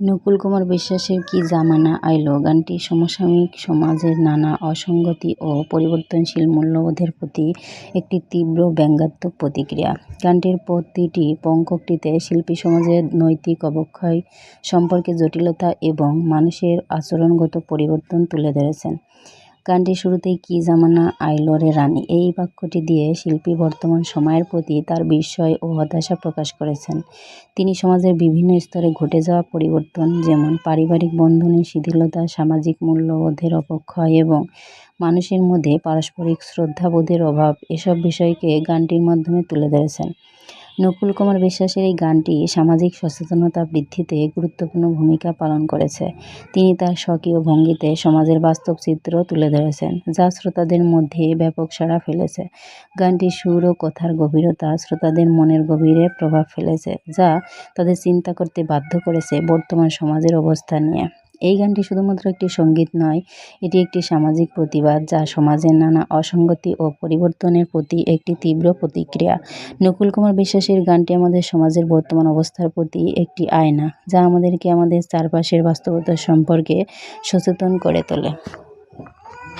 নকুল কুমার বিশ্বাসের কি জামানা আইলো গানটি সমসাময়িক সমাজের নানা অসঙ্গতি ও পরিবর্তনশীল মূল্যবোধের প্রতি একটি তীব্র ব্যঙ্গাত্মক প্রতিক্রিয়া। গানটির প্রতিটি পঙ্কটিতে শিল্পী সমাজের নৈতিক অবক্ষয় সম্পর্কে জটিলতা এবং মানুষের আচরণগত পরিবর্তন তুলে ধরেছেন। গানটির শুরুতেই কি জামানা আইলো রে রানী এই বাক্যটি দিয়ে শিল্পী বর্তমান সময়ের প্রতি তার বিস্ময় ও হতাশা প্রকাশ করেছেন। তিনি সমাজের বিভিন্ন স্তরে ঘটে যাওয়া পরিবর্তন যেমন পারিবারিক বন্ধনের শিথিলতা, সামাজিক মূল্যবোধের অপক্ষয় এবং মানুষের মধ্যে পারস্পরিক শ্রদ্ধাবোধের অভাব এসব বিষয়কে গানটির মাধ্যমে তুলে ধরেছেন। নকুল কুমার বিশ্বাসের এই গানটি সামাজিক সচেতনতা বৃদ্ধিতে গুরুত্বপূর্ণ ভূমিকা পালন করেছে। তিনি তার স্বকীয় ভঙ্গিতে সমাজের বাস্তব চিত্র তুলে ধরেছেন, যা শ্রোতাদের মধ্যে ব্যাপক সাড়া ফেলেছে। গানটির সুর ও কথার গভীরতা শ্রোতাদের মনের গভীরে প্রভাব ফেলেছে, যা তাদের চিন্তা করতে বাধ্য করেছে বর্তমান সমাজের অবস্থা নিয়ে। এই গানটি শুধুমাত্র একটি সংগীত নয়, এটি একটি সামাজিক প্রতিবাদ যা সমাজের নানা অসঙ্গতি ও পরিবর্তনের প্রতি একটি তীব্র প্রতিক্রিয়া। নকুল কুমার বিশ্বাসের গানটি আমাদের সমাজের বর্তমান অবস্থার প্রতি একটি আয়না, যা আমাদেরকে আমাদের চারপাশের বাস্তবতা সম্পর্কে সচেতন করে তোলে।